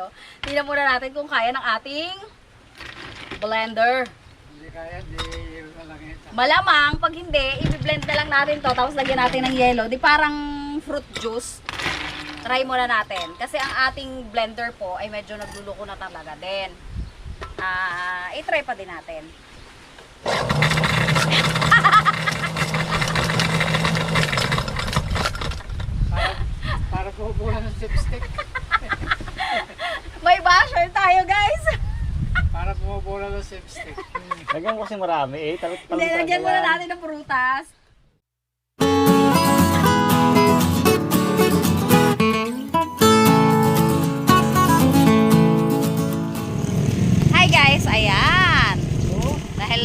kilo. Tingnan muna natin kung kaya ng ating blender. Hindi kaya, di. Malamang, pag hindi, i-blend na lang natin to tapos lagyan natin ng yellow. Di parang fruit juice. Try muna natin. Kasi ang ating blender po ay medyo nagluluko na talaga din. Ah, i-try pa din natin. Para, para pupulan ng chipstick. May basher tayo, guys! Para pupulan ng chipstick. Lagyan ko kasi marami eh. Talot talot Hindi, lagyan muna natin ng prutas. Hi guys, ayan. Dahil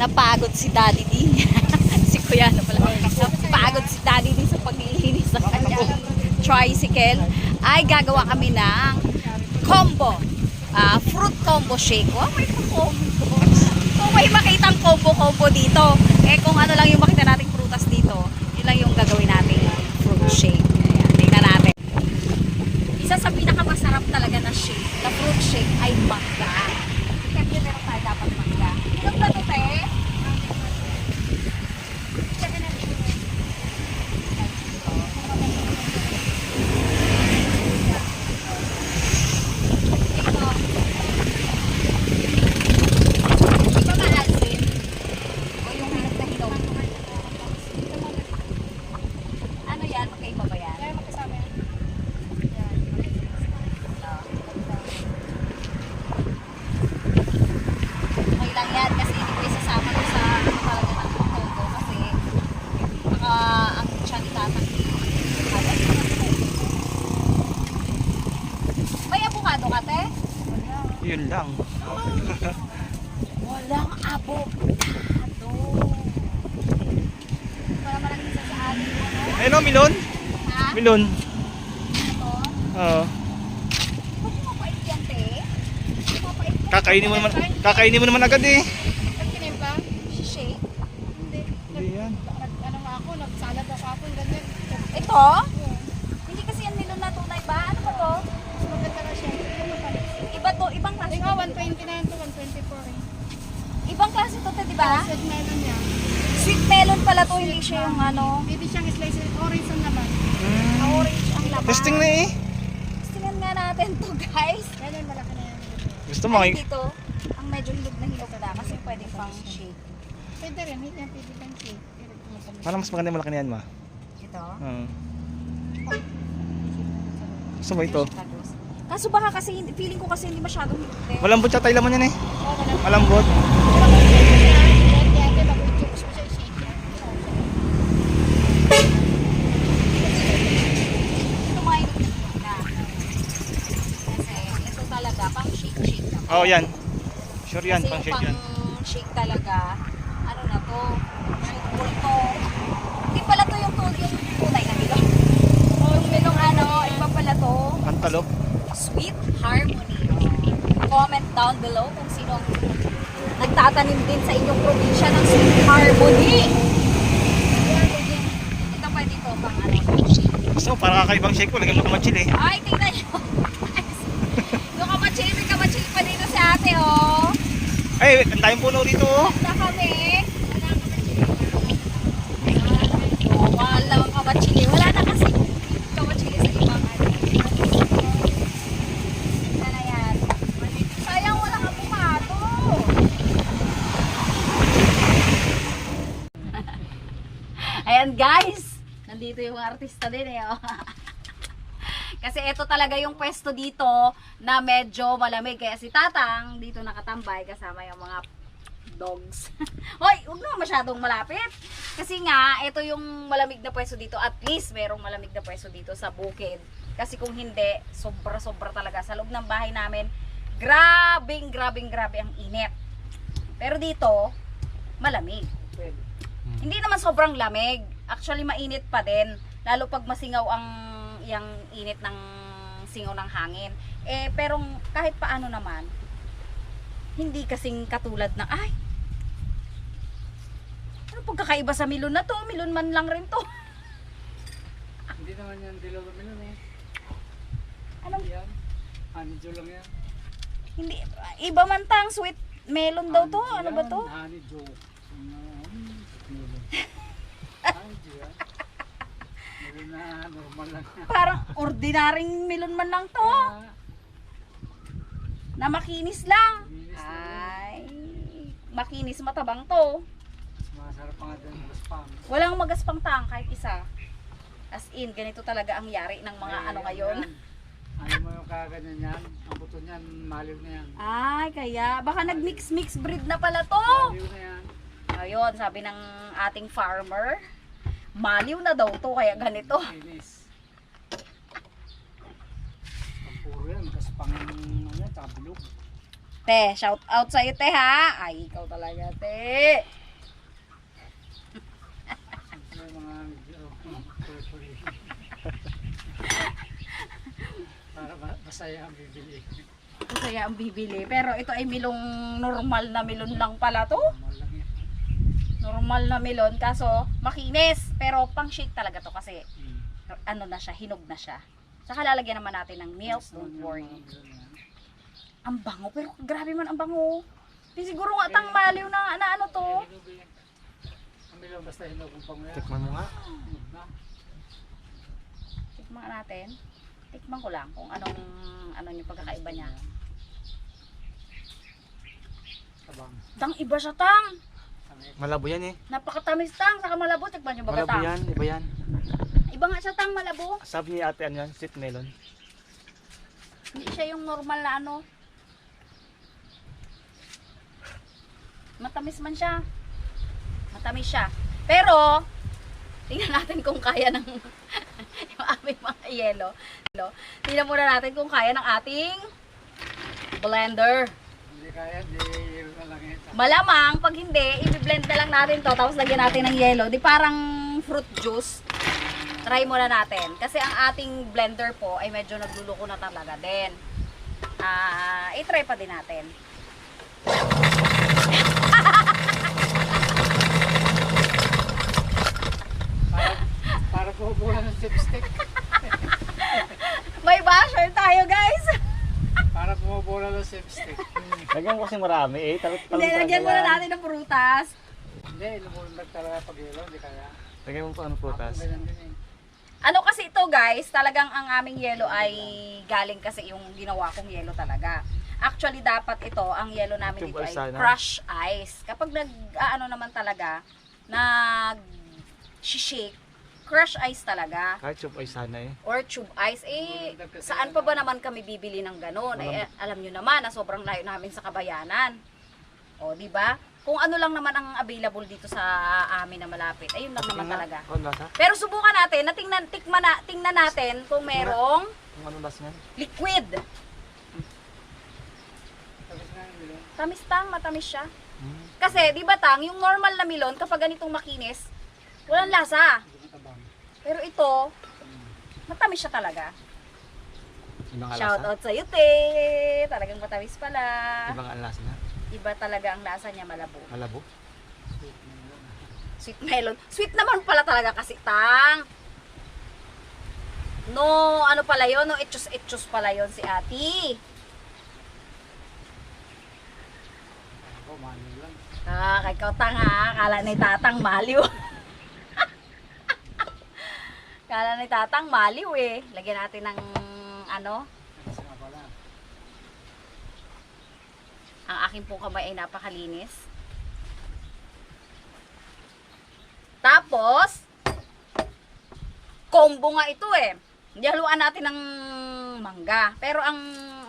napagod si Daddy D. si Kuya na pala. Napagod si Daddy D sa paglilinis ng kanyang tricycle. Ay gagawa kami ng combo. Ah, fruit combo shake. Wow, may pa-combo. Kung may makitang combo-combo dito, eh kung ano lang yung makita nating prutas dito, yun lang yung gagawin nating fruit shake. Ayan, tingnan natin. Isa sa pinakamasarap talaga na shake, na fruit shake ay mangga. Siyempre meron tayo dapat mangga. Ilang plato, te? Ito. Di ba maasin? O yung hanap na hilaw? Ano yan? Magkaiba ba yan? Kaya magkasama yan. Okay lang yan kasi hindi ko isasama ko sa ano talaga ng todo kasi baka ang tiyan itatangki. May avocado ka, te? Yun lang. Walang avocado. Para malang isa sa atin. Ano? Milon. Ha? Milon. Ito? Oo. Ba't mapait yan, te? Mapait yan. Kakainin mo naman, kakainin mo naman agad eh. 29 to 124 eh. Ibang klase to, to di ba? Sweet melon niya. Sweet melon pala to, hindi siya yung ano. Pwede siyang slice orange ang laman. Mm. Orange ang laman. Testing na eh. Testingan nga natin to guys. Melon malaki na yan. Gusto mo Ay, eh. dito, ang medyo hilog na hilog na kasi pwede pang shake. Pwede rin, hindi yan pwede pang shake. Parang mas maganda malaki na yan ma. Ito? Oo. Uh. Gusto mo ito? Kaso baka kasi, hindi- feeling ko kasi hindi masyadong te. Malambot siya tayo laman yan eh. Oo, wala. Malambot. Pero kung shake siya, yan, yan, yan, bago i-juice mo siya, i-shake yan. Na. Kasi ito talaga, pang shake-shake na. Oo yan. Sure yan, pang shake yan. shake talaga, ano na to, shake to. Hindi pala to yung, tu- yung tunay na milong. Yung milong ano, iba pala to. Antalok. Sweet Harmony. Comment down below kung sino ang nagtatanim din sa inyong probinsya ng Sweet Harmony. Ito pwede to pang ano, mo, para kakaibang shake ko. Lagyan mo kamatsil eh. Ay, tingnan nyo. yung kamachili, may kamachili pa dito sa ate, oh. Ay, ang tayong puno rito oh. Na kami. Oh, wala kang kamachili. Wala na kasi kamachili sa ibang ano. Tingnan na yan. Sayang walang avocado. Ayan guys. Nandito yung mga artista din eh. Oh. Kasi ito talaga yung pwesto dito na medyo malamig. Kaya si Tatang dito nakatambay kasama yung mga dogs. Hoy, huwag naman masyadong malapit. Kasi nga, ito yung malamig na pwesto dito. At least, merong malamig na pwesto dito sa bukid. Kasi kung hindi, sobra-sobra talaga. Sa loob ng bahay namin, grabing, grabing, grabe ang init. Pero dito, malamig. Hindi naman sobrang lamig. Actually, mainit pa din. Lalo pag masingaw ang yung init ng singaw ng hangin. Eh, pero kahit paano naman, hindi kasing katulad na, ay, ano pagkakaiba sa milon na to? Milon man lang rin to. Hindi naman yan dilaw na milon eh. Anong, Yan. Honeydew lang yan. Hindi, iba man tang sweet melon daw to. Ano ba to? Mm, melon. Honeydew yan. Melon na normal lang. Parang ordinaryong melon man lang to. Na makinis lang. Ay, makinis matabang to. Mas masarap pa nga din ng spam. Walang magaspang tang kahit isa. As in, ganito talaga ang yari ng mga Ay, ano ngayon. yan. Ayaw mo yung kaganyan yan. Ang buto niyan, maliw na yan. Ay, kaya baka nag-mix-mix breed na pala to. Maliw na yan. Ayun, sabi ng ating farmer, maliw na daw to kaya ganito. Kinis. Ang puro yan, kaspang ano bilog. Te, shout out sa'yo te ha. Ay, ikaw talaga te. Para ma- masaya ang bibili. Kaya ang bibili. Pero ito ay milong normal na milon lang pala to. Normal na milon. Kaso, makinis. Pero pang shake talaga to kasi Hmm. ano na siya, hinog na siya. Saka lalagyan naman natin ng milk, don't worry. Ang bango, pero grabe man ang bango. Di siguro nga tang maliw na, na ano to. Eh, basta hinog ang panguya. Tikman mo nga. Tikman natin. Tikman ko lang kung anong ano yung pagkakaiba niya. Tang iba siya tang. Malabo yan eh. Napakatamis tang, saka malabo. Tikman niyo ba Malabo tang? yan, iba yan. Iba nga siya tang malabo. Sabi ni ate ano yan, sweet melon. Hindi siya yung normal na ano. Matamis man siya. Matamis siya. Pero, tingnan natin kung kaya ng yung aming mga yelo. Yelo. Tingnan muna natin kung kaya ng ating blender. Hindi kaya, di yelo na lang ito. Malamang, pag hindi, i-blend na lang natin to, tapos lagyan natin ng yelo. Di parang fruit juice. Try muna natin. Kasi ang ating blender po ay medyo nagluluko na talaga din. Ah, i-try pa din natin. Para, para bubuhan ng chipstick. May basher tayo, guys! Para bumubola ng chipstick. Lagyan mo kasi marami eh. Talot Hindi, lagyan muna natin ng prutas. Hindi, lumulundag talaga pag yelo, hindi kaya. Lagyan mo pa ano prutas. Eh. Ano kasi ito guys, talagang ang aming yelo ay galing kasi yung ginawa kong yelo talaga. Actually dapat ito, ang yelo namin dito ay crush ice. Kapag nag ano naman talaga, nag shake, crush ice talaga Kahit chup ay sana eh. or tube ice eh saan pa ba naman kami bibili ng ganun? Eh, alam nyo naman na sobrang layo namin sa kabayanan. O, di ba? Kung ano lang naman ang available dito sa amin na malapit, ayun lang naman talaga. Oh, lasa. Pero subukan natin, na tingnan, tikman na, tingnan natin kung merong Kung ano lasa niyan. liquid. Tamis tang, matamis siya. Hmm. Kasi, di ba tang, yung normal na milon, kapag ganitong makinis, walang lasa. Pero ito, matamis siya talaga. Ibang Shout out sa'yo, te! Talagang matamis pala. Ibang ang lasa na. Iba talaga ang lasa niya, malabo. Malabo. Sweet melon. Sweet naman pala talaga kasi, tang. No, ano pala yon No, itchus-itchus pala yon si ati. Ako, mano lang. Ah, kay Kautang ha. Kala ni Tatang maliw. Kala ni Tatang maliw eh. Lagyan natin ng ano. Ang aking pong kamay ay napakalinis. Tapos, combo nga ito eh. Haluan natin ng mangga. Pero ang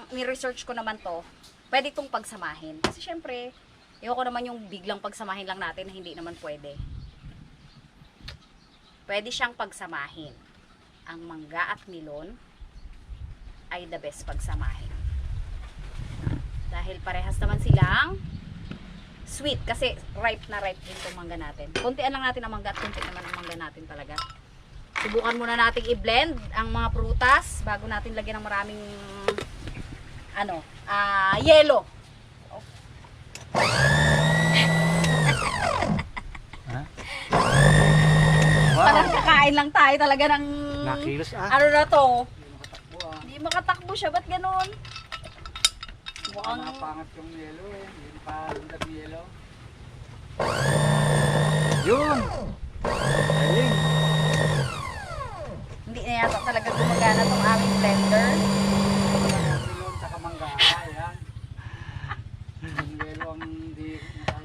ni-research ko naman to, pwede itong pagsamahin. Kasi syempre, ayoko naman yung biglang pagsamahin lang natin na hindi naman pwede. Pwede siyang pagsamahin. Ang mangga at milon ay the best pagsamahin. Dahil parehas naman silang sweet kasi ripe na ripe din itong mangga natin. Kuntian lang natin ang mangga at kunti naman ang mangga natin talaga. Subukan muna nating i-blend ang mga prutas bago natin lagyan ng maraming ano, ah, yelo. Ha? Parang kakain lang tayo talaga ng Nakilos ah. ano na to. Hindi makatakbo siya. Ba't ganun? Mukhang napangat yung yelo eh. Yung palundag yelo. Yun! Galing! Hindi na yata talaga gumagana tong aming blender. Yelo.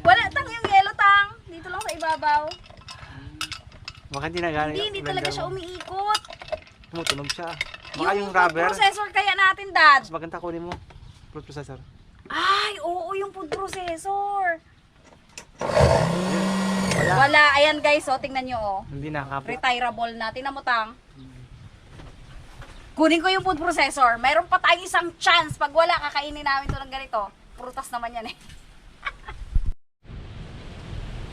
Wala tang yung yellow tang. Dito lang sa ibabaw. Baka hindi na galing. Hindi, hindi talaga siya umiikot. Tumutunog siya. Baka yung, rubber. processor kaya natin, Dad. Mas maganda kunin mo. Fruit processor. Ay, oo, yung food processor. Wala. Wala. Ayan guys, oh, tingnan nyo, oh. Hindi nakakapit. Retirable na. Tingnan mo, Tang. Kunin ko yung food processor. Mayroon pa tayong isang chance. Pag wala, kakainin namin to ng ganito. Prutas naman yan eh.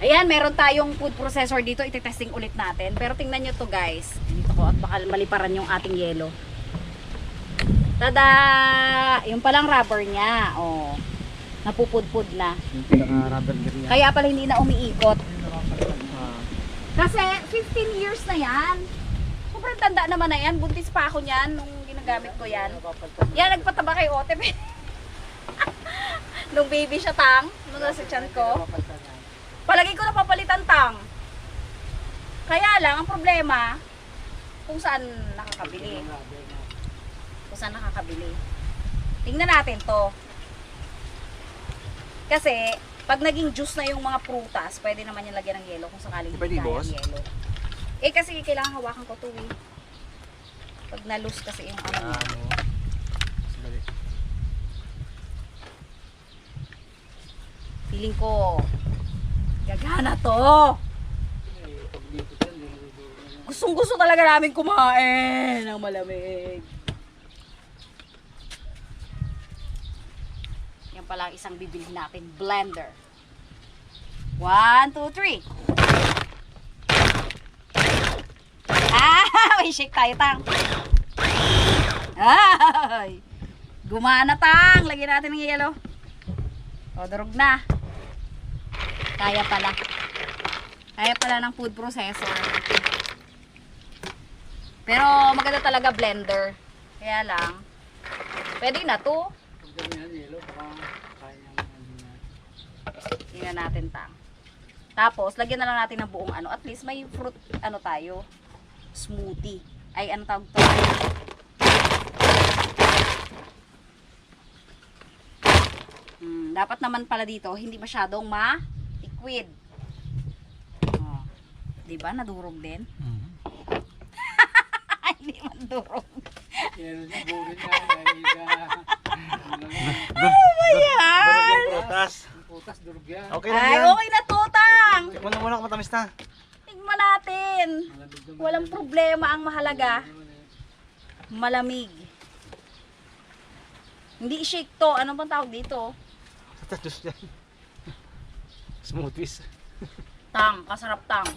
Ayan, meron tayong food processor dito. Iti-testing ulit natin. Pero tingnan nyo to guys. Dito ko at baka maliparan yung ating yelo. Tada! Yung palang rubber niya. Oh. Napupudpud na. Yung pinaka-rubber gear niya. Kaya pala hindi na umiikot. Ah. Kasi 15 years na yan. Sobrang tanda naman na yan. Buntis pa ako niyan nung ginagamit ko yan. Yan, nagpataba kay Otep. nung baby siya, Tang. Nung nasa tiyan ko. Palagi ko napapalitan, Tang. Kaya lang, ang problema, kung saan nakakabili. Kung saan nakakabili. Tingnan natin to. Kasi, pag naging juice na yung mga prutas, pwede naman yung lagyan ng yelo kung sakaling Pwede, kaya ng yelo. Eh kasi kailangan hawakan ko to eh. Pag na-loose kasi yung ano. Ah. Feeling ko, gagana to. Gustong gusto talaga namin kumain ng malamig. Yan pala ang isang bibili natin, blender. One, two, three. Ah, may shake tayo, tang. Ay, gumana, tang. Lagyan natin ng yelo. O, durog na. Kaya pala. Kaya pala ng food processor. Pero maganda talaga blender. Kaya lang, pwede na to. Tingnan natin ta. Tapos, lagyan na lang natin ng buong ano. At least may fruit, ano tayo, smoothie. Ay, ano tawag to? Hmm, dapat naman pala dito, hindi masyadong ma-liquid. Oh. Di ba? Nadurog din. Mhm. Ay, hindi man durog. Niya, burin ga- ano yung prutas. Ang putas, durog yan. Okay Ay, yan. okay na to, Tang! Tikman mo muna kung matamis na. Tignan natin. Walang yan. problema ang mahalaga. Malamig. Hindi shake to. Ano bang tawag dito? Sa tatus yan. Smoothies. Tang. Kasarap tang.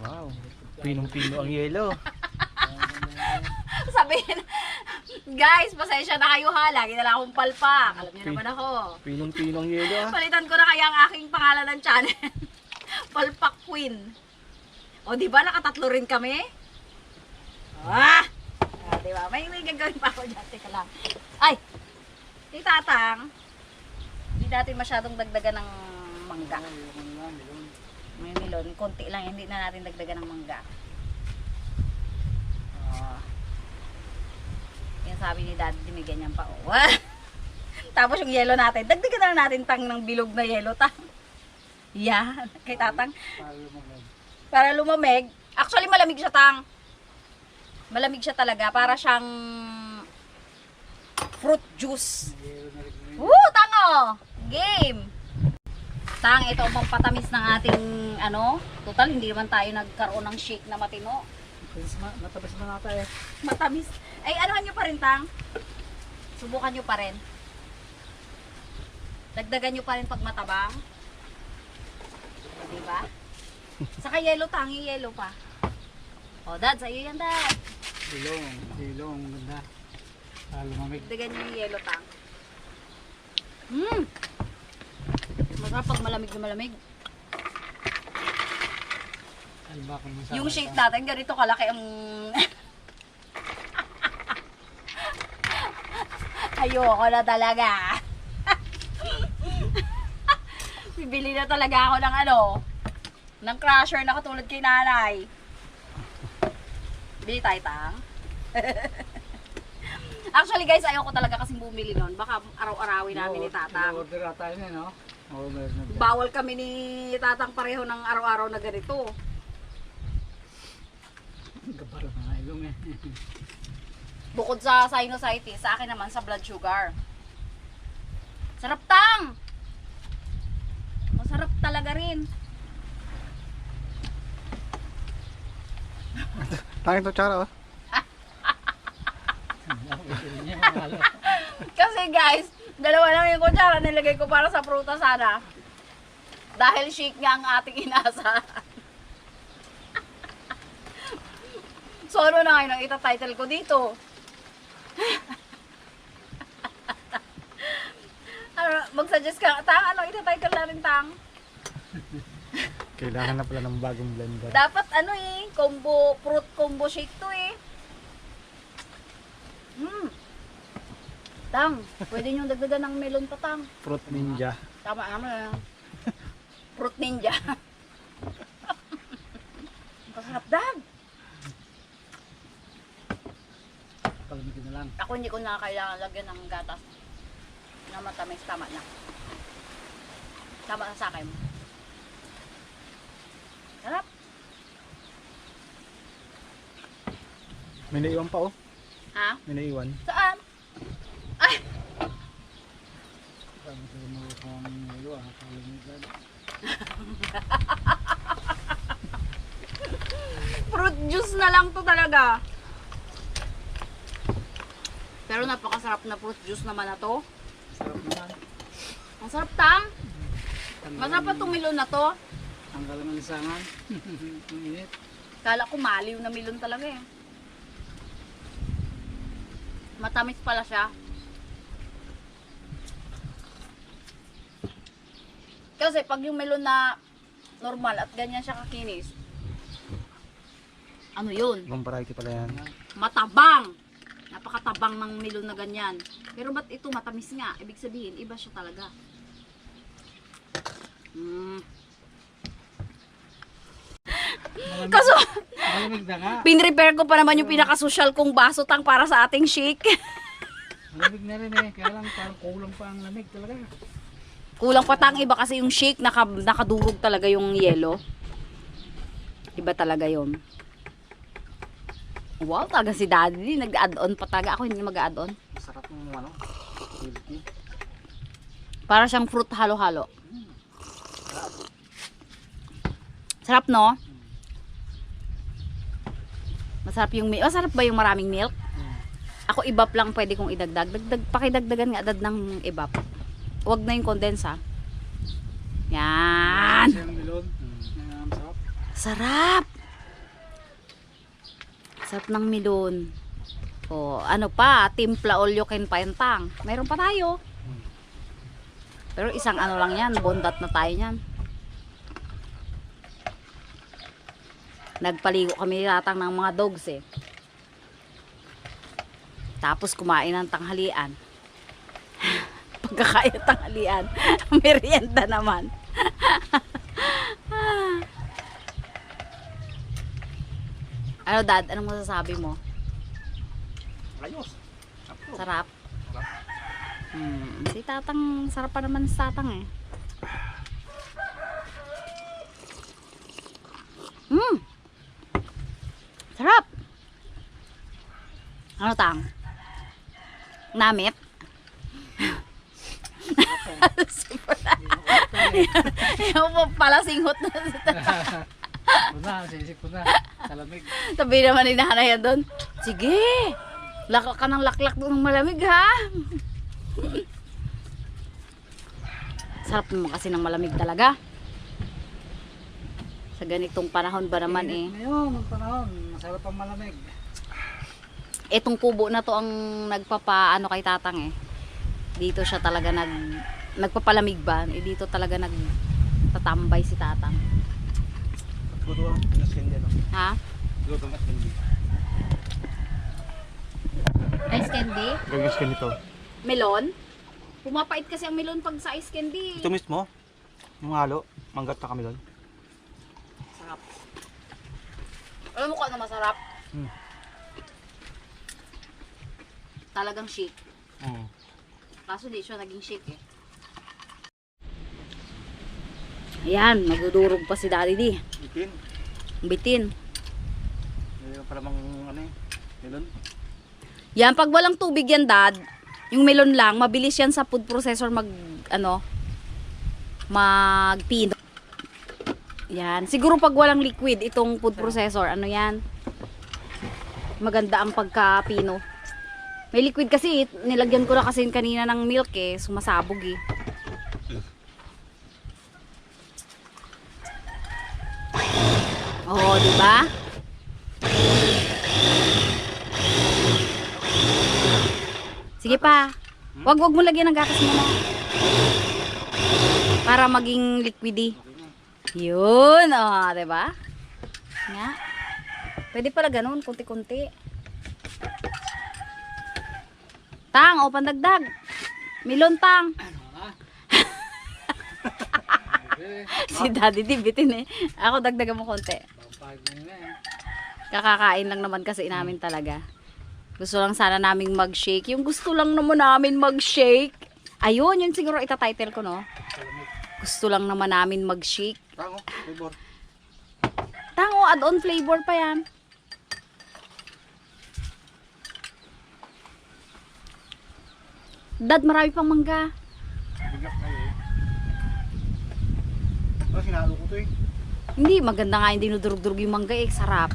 Wow. Pinong-pino ang yelo. Sabihin, guys, pasensya na kayo ha. Lagi na lang akong palpak. Alam niyo naman ako. Pinong-pino ang yelo ah. Palitan ko na kaya ang aking pangalan ng channel. palpak Queen. O, di ba nakatatlo rin kami? Ah! Ba? May, may gagawin pa ako dyan. Teka lang. Ay! Titatang. Hindi natin masyadong dagdagan ng mangga. May melon, konti lang, hindi na natin dagdagan ng mangga. Oh. Yan sabi ni Daddy, may ganyan pa. Oh. Tapos yung yelo natin, dagdagan na natin tang ng bilog na yelo tang. Yan, kay tatang. Para lumamig. Para lumamig. Actually, malamig siya tang. Malamig siya talaga. Para siyang fruit juice. Woo, tango! Game! Tang, ito ang pampatamis ng ating ano. Total, hindi naman tayo nagkaroon ng shake na matino. Mas ma- Matabas na nata eh. Matamis. Ay, anuhan nyo pa rin, Tang. Subukan nyo pa rin. Dagdagan nyo pa rin pag matabang. Diba? Saka yellow, Tang. Yung yellow pa. O, Dad, sa'yo yan, Dad. Silong, silong, ganda. Para lumamig. Dagdagan nyo yung yellow, Tang. Mmm! Masarap pag malamig na malamig. Alba ko sa Yung shake natin, ganito kalaki ang... Ayoko na talaga. Bibili na talaga ako ng ano, ng crusher na katulad kay nanay. Bili tayo tang. Actually guys, ayoko talaga kasing bumili nun. Baka araw-arawin namin ni Tatang. Order ata yun eh, no? Meron na. Bawal kami ni Tatang pareho ng araw-araw na ganito. Gabara na nga ilong eh. Bukod sa sinusitis, sa akin naman sa blood sugar. Sarap tang! Masarap talaga rin. Tangin to tsara oh. Kasi guys, dalawa lang yung kutsara nilagay ko para sa prutas sana. Dahil shake nga ang ating inasa. so ano na ngayon ang ita-title ko dito? ano, mag-suggest ka, Tang, ano ita-title natin, Tang? Kailangan na pala ng bagong blender. Dapat ano eh, combo, fruit combo shake to eh. Hmm. Tang, pwede nyo dagdagan ng melon pa, Tang. Fruit ninja. Tama naman. ah. Fruit ninja. Masarap dag. Palamitin na lang. Ako hindi ko na kailangan lagyan ng gatas na matamis. Tama na. Tama na sa akin. Sarap. May naiwan pa oh. Ha? May naiwan. Saan? Ay! Fruit juice na lang to talaga. Pero napakasarap na fruit juice naman na to. Sarap naman. Ang sarap tang. Masarap pa itong milon na to. Ang lisangan. Ang init. Kala ko maliw na milon talaga eh. Matamis pala siya. Kasi pag yung melon na normal at ganyan siya kakinis, ano yun? Ibang variety pala yan. Matabang! Napakatabang ng melon na ganyan. Pero ba't ito matamis nga? Ibig sabihin, iba siya talaga. Mm. Kaso, malamig na nga. pinrepair ko pa naman yung pinaka-social kong baso tang para sa ating shake. Malamig na rin eh. Kaya lang parang kulang pa ang lamig talaga. Kulang pa tang iba kasi yung shake naka, nakadurog talaga yung yelo. Iba talaga yon. Wow, talaga si daddy. Nag-add-on pa talaga. Ako hindi mag-add-on. Masarap ng ano. Para siyang fruit halo-halo. Sarap no? Masarap yung milk. Oh, sarap ba yung maraming milk? Ako ibap lang pwede kong idagdag. Dagdag, pakidagdagan nga dad ng ibap. Huwag na yung condense ha. Yan. Ang sarap. Sarap! Ng milon. O, ano pa, timpla olyo ken paentang. Meron pa tayo. Pero isang ano lang yan, bondat na tayo yan. Nagpaligo kami tatang ng mga dogs eh. Tapos kumain ng tanghalian. Pagkakain ng tanghalian, merienda naman. Ano dad, anong masasabi mo? Ayos. Sarap. Hmm, si tatang, sarap pa naman si tatang eh. Hmm. Sarap. Ano tang? Namit? Super na. Yung pa pala singhot na si tatang. Una, sisip ko na. Sa lamig. Sabi naman ni nanay yan doon, sige, lakak ka ng laklak doon ng malamig ha. Sarap naman kasi ng malamig talaga. Sa ganitong panahon ba naman eh. Ngayon, ang panahon. Masarap ang malamig. Etong kubo na to ang nagpapa ano kay tatang eh. Dito siya talaga nag nagpapalamig ba? Eh, dito talaga nag tatambay si tatang. Ano. Ha? Ang candy. Ice candy? To. Melon? Pumapait kasi ang melon pag sa ice candy. Ito mismo. Yung halo. Manggat na kami doon. Sarap. Alam mo kung ano masarap? Hmm. Talagang shake. Oo. Kaso di siya naging shake eh. Ayan, magdudurog pa si Daddy di. Itin. Bitin. Mayroon para mang ano eh. Melon. Yan, pag walang tubig yan, Dad, yung melon lang, mabilis yan sa food processor mag, ano, magpino. Yan. Siguro pag walang liquid, itong food processor, ano yan, maganda ang pagkapino. May liquid kasi, nilagyan ko na kasi kanina ng milk eh, sumasabog eh. Oo, di ba? Sige pa. Wag wag mo lagyan ng gatas muna. Para maging liquidy. Yun, oh, 'di ba? Nga. Pwede pala ganun, kunti-kunti. Tang, o pandagdag. Milon tang. si Daddy di bitin eh. Ako dagdagan mo konti. Kakakain lang naman kasi namin talaga. Gusto lang sana naming mag-shake. Yung gusto lang naman namin mag-shake. Ayun, yun siguro ita-title ko, no? Gusto lang naman namin mag-shake. Tango. Flavor. Tango, add-on flavor pa yan. Dad, marami pang mangga. Bigak kayo eh. Oh, sinalo ko to eh. Hindi, maganda nga yung dinudurog-durog yung mangga eh. Sarap.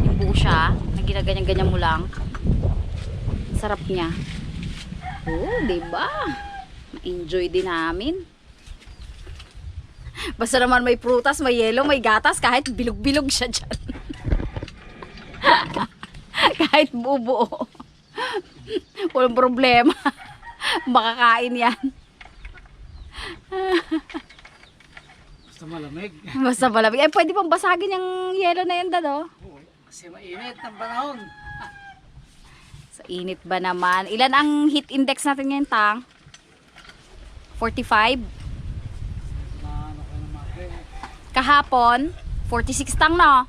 Yung buo siya, na ginaganyan-ganyan mo lang. Sarap niya. Oo, di ba? Ma-enjoy din namin. Basta naman may prutas, may yelo, may gatas, kahit bilog-bilog siya dyan. kahit buo-buo. Walang problema. Makakain yan. Basta malamig. Basta malamig. Eh, pwede pang basagin yung yelo na yan, dad, oh. Oo, Kasi mainit ang panahon. Sa init ba naman? Ilan ang heat index natin ngayon, Tang? 45. Maano ko na mga Kahapon, 46 tang, no?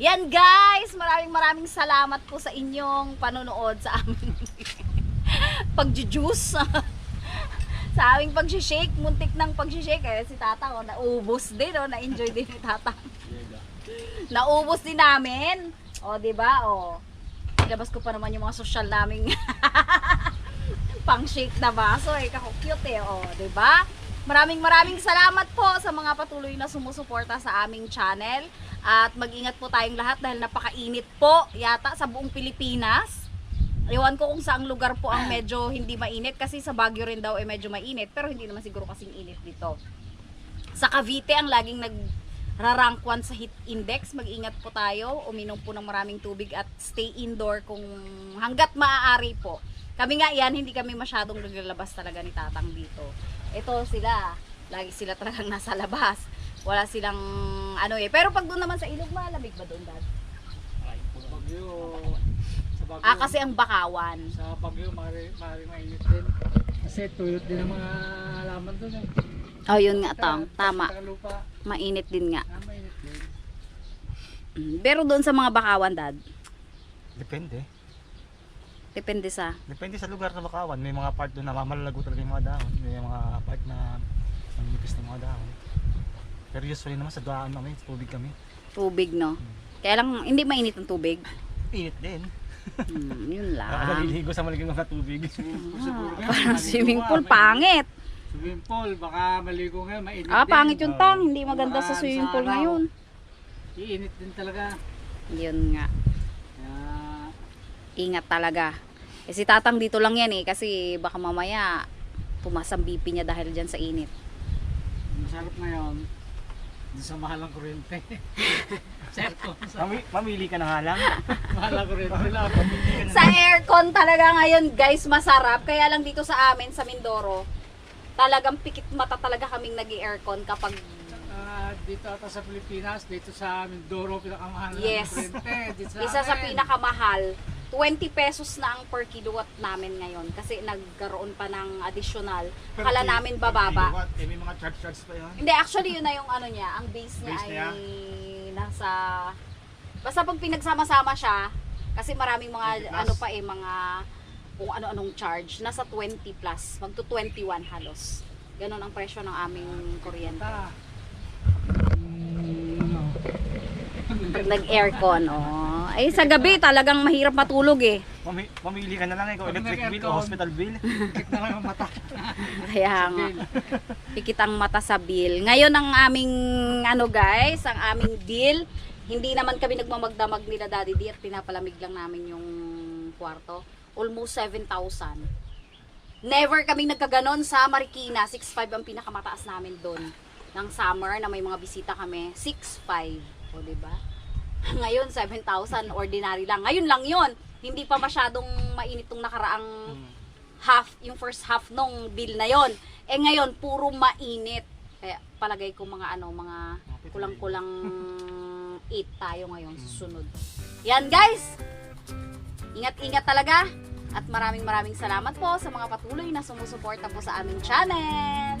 Yan, guys! Maraming maraming salamat po sa inyong panonood sa aming pagjujuice. sa aming pag-shake. Muntik ng pag-shake. Eh, si Tata, oh, naubos din, oh. Na-enjoy din ni Tata. Naubos din namin. O, di ba? O. Ilabas ko pa naman yung mga social naming pang shake na baso. Eh, kako-cute eh. O, di ba? Maraming maraming salamat po sa mga patuloy na sumusuporta sa aming channel. At mag-ingat po tayong lahat dahil napakainit po yata sa buong Pilipinas. Ewan ko kung saang lugar po ang medyo hindi mainit kasi sa Baguio rin daw ay medyo mainit pero hindi naman siguro kasing init dito. Sa Cavite ang laging nag rarank 1 sa heat index. Mag-ingat po tayo, uminom po ng maraming tubig at stay indoor kung hanggat maaari po. Kami nga yan, hindi kami masyadong naglalabas talaga ni Tatang dito. Ito sila, lagi sila talagang nasa labas. Wala silang ano eh. Pero pag doon naman sa ilog, malamig ba doon, Dad? Sa Bagyo, sa Bagyo, Ah, kasi ang bakawan. sa Bagyo, mari, mari mainit din. Kasi tuyot din ang mga halaman doon eh. Oh, yun nga, Tang. Tama. Mainit din nga. ah, mainit din. Mm, Pero doon sa mga bakawan, Dad, Depende. Depende sa... Depende sa lugar na bakawan. May mga part doon na malalago talaga yung mga dahon. May mga part na manipis ng mga dahon. Pero usually naman sa daan kami, sa tubig kami. Tubig, no? Kaya lang, hindi mainit ang tubig. Init din. Hmm, yun lang. Naliligo sa maliging mga tubig. Siguro Ah, parang swimming pool, pangit. Swimming pool, baka maligo ngayon, mainit Ah, din. pangit yung tang. Hindi maganda sa swimming pool ngayon. Iinit din talaga. Yun nga. Ingat talaga. Eh, si tatang dito lang yan eh. Kasi baka mamaya pumas ang BP niya dahil dyan sa init. masarap ngayon. Doon sa mahal ng kuryente. Serko, sa Mami, mamili ka na nga lang. mahal ng kuryente lang. Sa aircon talaga ngayon guys, masarap. Kaya lang dito sa amin, sa Mindoro, talagang pikit mata talaga kaming nag aircon kapag Ah, dito ata sa Pilipinas, dito sa Mindoro, pinakamahal Yes. ng kuryente. Dito sa Isa sa pinakamahal, 20 pesos na ang per kilowatt namin ngayon kasi nagkaroon pa ng additional. Kala namin bababa. Eh, may mga charge-charge pa yun. Hindi, actually yun na yung ano niya, ang base niya Base ay niya? nasa basta pag pinagsama-sama siya kasi maraming 20 mga ano pa eh mga kung ano-anong charge, nasa 20 plus, magto 21 halos. Ganon ang presyo ng aming kuryente. Ano, Pag nag-aircon, oh. Ay, sa gabi talagang mahirap matulog eh. Mami, mamili ka na lang eh kung electric bill o hospital bill. Tikit na lang ang mata. Kaya nga. Pikit ang mata sa bill. Ngayon ang aming ano guys, ang aming bill, hindi naman kami nagmamagdamag nila Daddy D at pinapalamig lang namin yung kwarto. Almost 7,000. Never kaming nagkaganon sa Marikina. 6,500 ang pinakamataas namin doon. Ng summer na may mga bisita kami. 6,500. O, diba? Ngayon, 7,000. Ordinary lang. Ngayon lang yon Hindi pa masyadong mainit tong nakaraang Hmm. half, yung first half nung bill na yon. Eh ngayon, puro mainit. Kaya palagay ko mga ano, mga kulang-kulang 8 tayo ngayon sa sunod. Yan guys! Ingat-ingat talaga. At maraming maraming salamat po sa mga patuloy na sumusuporta po sa aming channel.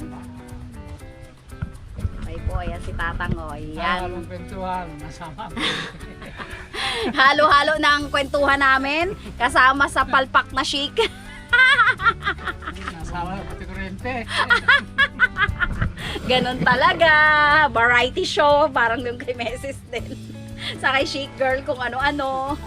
Okay po, ayan si Tatang o. Yan. Halong kwentuhan, nasama ko. Halo-halo na ang kwentuhan namin kasama sa palpak na chic. Nasama na pati kuryente. Ganon talaga. Variety show. Parang yung kay Meses din. Sa kay Chic Girl kung ano-ano.